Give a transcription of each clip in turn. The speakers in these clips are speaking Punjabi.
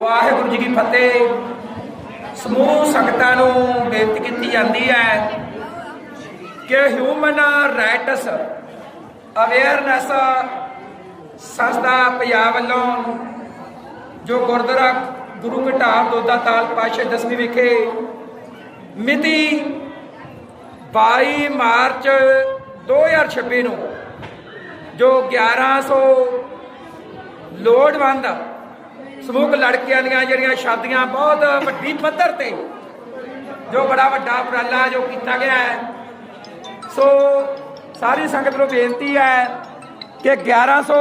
ਵਾਹਿਗੁਰੂ ਜੀ ਕੀ ਫਤਿਹ। ਸਮੂਹ ਸੰਗਤਾਂ ਨੂੰ ਬੇਨਤੀ ਕੀਤੀ ਜਾਂਦੀ ਹੈ ਕਿ ਹਿਊਮਨ ਰਾਈਟਸ ਅਵੇਅਰਨੈਸ ਸੰਸਥਾ ਪੰਜਾਬ ਵੱਲੋਂ ਜੋ ਗੁਰਦੁਆਰਾ ਗੁਰੂ ਘਟਾਬ ਦੋਦਾ ਤਾਲ ਪਾਸ਼ਾ ਦਸਵੀਂ ਵਿਖੇ ਮਿਤੀ 22 ਮਾਰਚ 2026 ਨੂੰ ਜੋ 1100 ਲੋੜਵੰਦ ਸਮੂਹ ਲੜਕੀਆਂ ਦੀਆਂ ਜਿਹੜੀਆਂ ਸ਼ਾਦੀਆਂ ਬਹੁਤ ਵੱਡੀ ਪੱਧਰ ਤੇ ਜੋ ਬੜਾ ਵੱਡਾ ਉਪਰਾਲਾ ਜੋ ਕੀਤਾ ਗਿਆ ਹੈ। ਸੋ ਸਾਰੀ ਸੰਗਤ ਨੂੰ ਬੇਨਤੀ ਹੈ ਕਿ 1100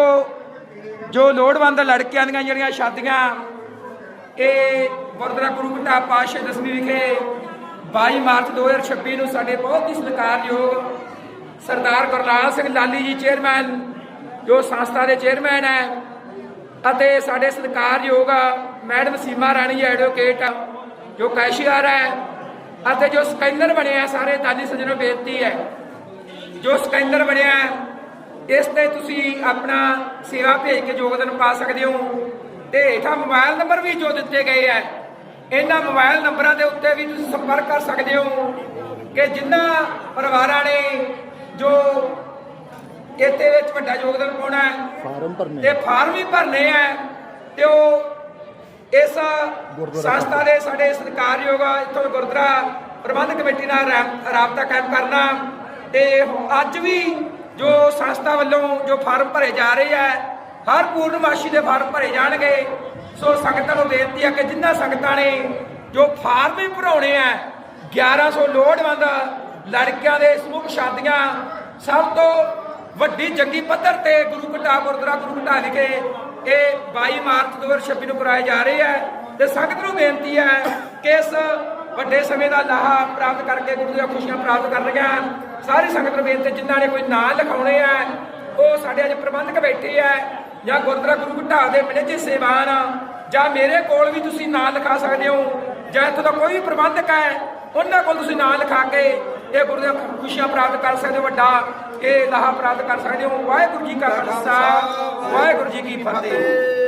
ਜੋ ਲੋੜਵੰਦ ਲੜਕੀਆਂ ਦੀਆਂ ਜਿਹੜੀਆਂ ਸ਼ਾਦੀਆਂ, ਇਹ ਗੁਰਦੁਆਰਾ ਗੁਰੂ ਘਟਾ ਪਾਤਸ਼ਾਹ ਦਸਵੀਂ ਵਿਖੇ 22 ਮਾਰਚ 2026 ਨੂੰ ਸਾਡੇ ਬਹੁਤ ਹੀ ਸਤਿਕਾਰਯੋਗ ਸਰਦਾਰ ਗੁਰਲਾਲ ਸਿੰਘ ਲਾਲੀ ਜੀ ਚੇਅਰਮੈਨ ਜੋ ਸੰਸਥਾ ਦੇ ਚੇਅਰਮੈਨ ਹੈ ਅਤੇ ਸਾਡੇ ਸਤਿਕਾਰਯੋਗ ਮੈਡਮ ਸੀਮਾ ਰਾਣੀ ਐਡਵੋਕੇਟ ਜੋ ਕੈਸ਼ੀਅਰ ਹੈ ਅਤੇ ਜੋ ਸਕੈਨਰ ਬਣਿਆ ਸਾਰੇ ਦਾਨੀ ਸੱਜਣੋ ਨੂੰ ਬੇਨਤੀ ਹੈ। ਜੋ ਸਕੈਨਰ ਬਣਿਆ ਇਸ ਤੇ ਤੁਸੀਂ ਆਪਣਾ ਸੇਵਾ ਭੇਜ ਕੇ ਯੋਗਦਾਨ ਪਾ ਸਕਦੇ ਹੋ। ਤੇ ਹੇਠਾਂ ਮੋਬਾਈਲ ਨੰਬਰ ਵੀ ਜੋ ਦਿੱਤੇ ਗਏ ਹੈ, ਇਹਨਾਂ ਮੋਬਾਈਲ ਨੰਬਰਾਂ ਦੇ ਉੱਤੇ ਵੀ ਤੁਸੀਂ ਸੰਪਰਕ ਕਰ ਸਕਦੇ ਹੋ ਕਿ ਜਿਨ੍ਹਾਂ ਪਰਿਵਾਰਾਂ ਨੇ ਜੋ ਇੱਥੇ ਵਿੱਚ ਵੱਡਾ ਯੋਗਦਾਨ ਪਾਉਣਾ ਹੈ। ਫਾਰਮ ਭਰਨੇ ਤੇ ਫਾਰਮ ਵੀ ਭਰਨੇ ਆ ਤੇ ਉਹ ਇਸ ਸੰਸਥਾ ਦੇ ਸਾਡੇ ਸਤਿਕਾਰਯੋਗ ਇੱਥੋਂ ਗੁਰਦੁਆਰਾ ਪ੍ਰਬੰਧਕ ਕਮੇਟੀ ਨਾਲ ਰਾਬਤਾ ਕਾਇਮ ਕਰਨਾ। ਤੇ ਅੱਜ ਵੀ ਜੋ ਸੰਸਥਾ ਵੱਲੋਂ ਜੋ ਫਾਰਮ ਭਰੇ ਜਾ ਰਹੇ ਆ ਹਰ ਪੂਰਨਮਾਸ਼ੀ ਦੇ ਫਾਰਮ ਭਰੇ ਜਾਣਗੇ। ਸੋ ਸੰਗਤਾਂ ਨੂੰ ਬੇਨਤੀ ਹੈ ਕਿ ਜਿਨ੍ਹਾਂ ਸੰਗਤਾਂ ਨੇ ਜੋ ਫਾਰਮ ਵੀ ਭਰਾਉਣੇ ਆ 1100 ਲੋੜਵੰਦ ਲੜਕਿਆਂ ਦੇ ਸਮੂਹ ਸ਼ਾਦੀਆਂ ਸਭ ਤੋਂ ਵੱਡੀ ਜੰਗੀ ਪੱਧਰ ਤੇ ਗੁਰੂ ਘਟਾ ਗੁਰਦੁਆਰਾ, ਗੁਰੂ ਘਟਾ ਵਿਖੇ ਇਹ 22 ਮਾਰਚ 2026 ਨੂੰ ਕਰਾਏ ਜਾ ਰਹੇ ਹੈ ਤੇ ਸੰਗਤ ਨੂੰ ਬੇਨਤੀ ਹੈ ਕਿ ਇਸ ਵੱਡੇ ਸਮੇਂ ਦਾ ਲਾਹਾ ਪ੍ਰਾਪਤ ਕਰਕੇ ਗੁਰੂ ਦੀਆਂ ਖੁਸ਼ੀਆਂ ਪ੍ਰਾਪਤ ਕਰਨੀਆਂ ਸਾਰੀ ਸੰਗਤ ਨੂੰ ਬੇਨਤੀ ਜਿਨ੍ਹਾਂ ਨੇ ਕੋਈ ਨਾਂ ਲਿਖਾਉਣੇ ਆ ਉਹ ਸਾਡੇ ਅੱਜ ਪ੍ਰਬੰਧਕ ਬੈਠੇ ਆ ਜਾਂ ਗੁਰਦੁਆਰਾ ਗੁਰੂ ਘਟਾ ਦੇ ਮੈਨੇਜਰ ਸੇਵਾਨ ਜਾਂ ਮੇਰੇ ਕੋਲ ਵੀ ਤੁਸੀਂ ਨਾਂ ਲਿਖਾ ਸਕਦੇ ਹੋ, ਜਾਂ ਇੱਥੋਂ ਦਾ ਕੋਈ ਵੀ ਪ੍ਰਬੰਧਕ ਹੈ ਉਹਨਾਂ ਕੋਲ ਤੁਸੀਂ ਨਾਂ ਲਿਖਾ ਕੇ ਇਹ ਗੁਰੂ ਦੀਆਂ ਖੁਸ਼ੀਆਂ ਪ੍ਰਾਪਤ ਕਰ ਸਕਦੇ ਹੋ, ਵੱਡਾ ਇਹ ਲਾਹਾ ਪ੍ਰਾਪਤ ਕਰ ਸਕਦੇ ਹੋ। ਵਾਹਿਗੁਰੂ ਜੀ ਕਾ ਖਾਲਸਾ, ਵਾਹਿਗੁਰੂ ਜੀ ਕੀ ਫਤਿਹ।